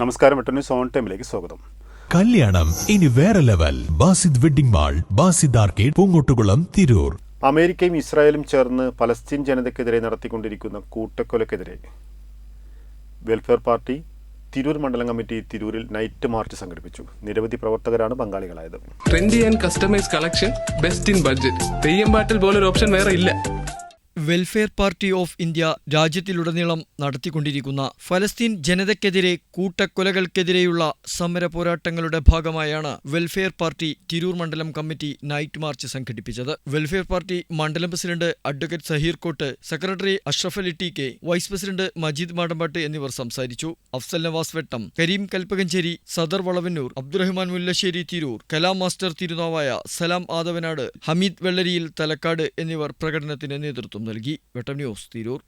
നമസ്കാരം വെട്ടന്യൂ സോൺ ടൈമിലേക്ക് സ്വാഗതം. കല്യാണം ഇനി വേറെ level. Basid wedding mall Basid arcade Poongottukulam Tirur. അമേരിക്കയും ഇസ്രായേലും ചേർന്ന് പലസ്തീൻ ജനതയ്ക്കെതിരെ നടത്തിക്കൊണ്ടിരിക്കുന്ന കൂട്ടക്കൊലക്കെതിരെ. വെൽഫെയർ പാർട്ടി തിരൂർ മണ്ഡലം കമ്മിറ്റി തിരൂരിൽ നൈറ്റ് മാർച്ച് സംഘടിപ്പിച്ചു. നിരവധി പ്രവർത്തകരാണ് പങ്കാളികളായത്. Trendy and customise collection best in budget Theyyam പാട്ടിൽ പോലൊരു ഓപ്ഷൻ വേറെ ഇല്ല. വെൽഫെയർ പാർട്ടി ഓഫ് ഇന്ത്യ രാജ്യത്തിലുടനീളം നടത്തിക്കൊണ്ടിരിക്കുന്ന ഫലസ്തീൻ ജനതയ്ക്കെതിരെ കൂട്ടക്കൊലകൾക്കെതിരെയുള്ള സമര പോരാട്ടങ്ങളുടെ ഭാഗമായാണ് വെൽഫെയർ പാർട്ടി തിരൂർ മണ്ഡലം കമ്മിറ്റി നൈറ്റ് മാർച്ച് സംഘടിപ്പിച്ചത്. വെൽഫെയർ പാർട്ടി മണ്ഡലം president advocate Saheer Kott secretary Ashraf Ali T K vice president Majeed Madampat എന്നിവർ സംസാരിച്ചു. അഫ്സൽ നവാസ് വെട്ടം കരീം കൽപ്പകഞ്ചേരി സദർ വളവന്നൂർ അബ്ദുറഹ്മാൻ മുല്ലശ്ശേരി തിരൂർ കലാം മാസ്റ്റർ തിരുനാവായ സലാം ആദവനാട് ഹമീദ് വെള്ളരിയിൽ തലക്കാട് എന്നിവർ പ്രകടനത്തിന് നേതൃത്വം നൽകി. വെട്ടം ന്യൂസ് തിരൂർ.